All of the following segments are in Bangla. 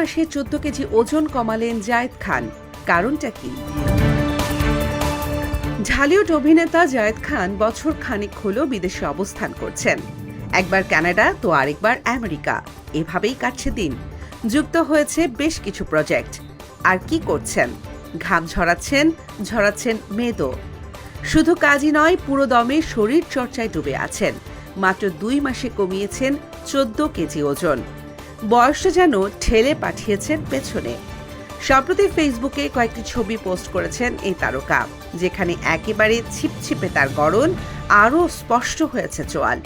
মাসে চোদ্দ কেজি ওজন কমালেন জায়েদ খান। কারণটা কি? ঢালিউড অভিনেতা জায়েদ খান বছর খানিক হলো বিদেশে অবস্থান করছেন। একবার কানাডা, তো আরেকবার আমেরিকা। এভাবেই কাটছে দিন। যুক্ত হয়েছে বেশ কিছু প্রজেক্ট। আর কি করছেন? ঘাম ঝরাচ্ছেন ঝরাচ্ছেন মেদও শুধু কাজই নয়, পুরো দমে শরীর চর্চায় ডুবে আছেন। মাত্র দুই মাসে কমিয়েছেন চোদ্দ কেজি ওজন। বয়সটা যেন ঠেলে পাঠিয়েছেন পেছনে। সম্প্রতি ফেসবুকে কয়েকটি ছবি পোস্ট করেছেন এই তারকা, যেখানে একেবারে ছিপছিপে তার গড়ন আরও স্পষ্ট হয়েছে চোয়াল।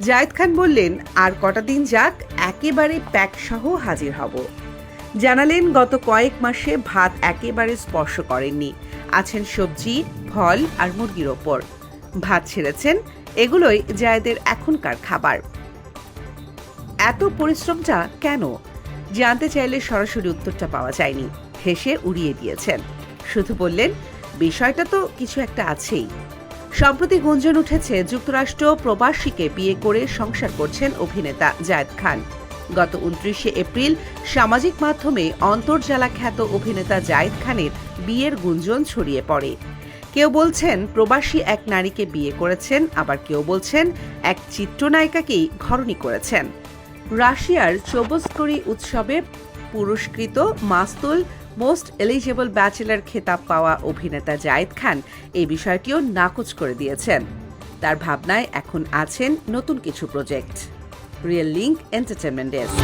জায়েদ খান বললেন, আর কটা দিন যাক, একেবারে প্যাক সহ হাজির হব। জানালেন, গত কয়েক মাসে ভাত একেবারে স্পর্শ করেননি। আছেন সবজি, ফল আর মুরগির ওপর। ভাত ছেড়েছেন, এগুলোই জায়েদের এখনকার খাবার। এত পরিশ্রমটা কেন? জানতে চাইলে সরাসরি উত্তরটা পাওয়া যায়নি। হেসে উড়িয়ে দিয়েছেন। শুধু বললেন, বিষয়টা তো কিছু একটা আছেই। সম্প্রতি গুঞ্জন উঠেছে, যুক্তরাষ্ট্র প্রবাসীকে বিয়ে করে সংসার করছেন অভিনেতা জায়েদ খান। গত উনত্রিশে এপ্রিল সামাজিক মাধ্যমে অন্তর্জালা খ্যাত অভিনেতা জায়েদ খানের বিয়ের গুঞ্জন ছড়িয়ে পড়ে। কেউ বলছেন, প্রবাসী এক নারীকে বিয়ে করেছেন, আবার কেউ বলছেন, এক চিত্রনায়িকাকেই ঘরণী করেছেন। রাশিয়ার চোবস্করি উৎসবে পুরস্কৃত মাস্তুল মোস্ট এলিজেবল ব্যাচেলার খেতাব পাওয়া অভিনেতা জায়েদ খান এই বিষয়টিও নাকচ করে দিয়েছেন। তার ভাবনায় এখন আছেন নতুন কিছু project. Real link entertainment desk.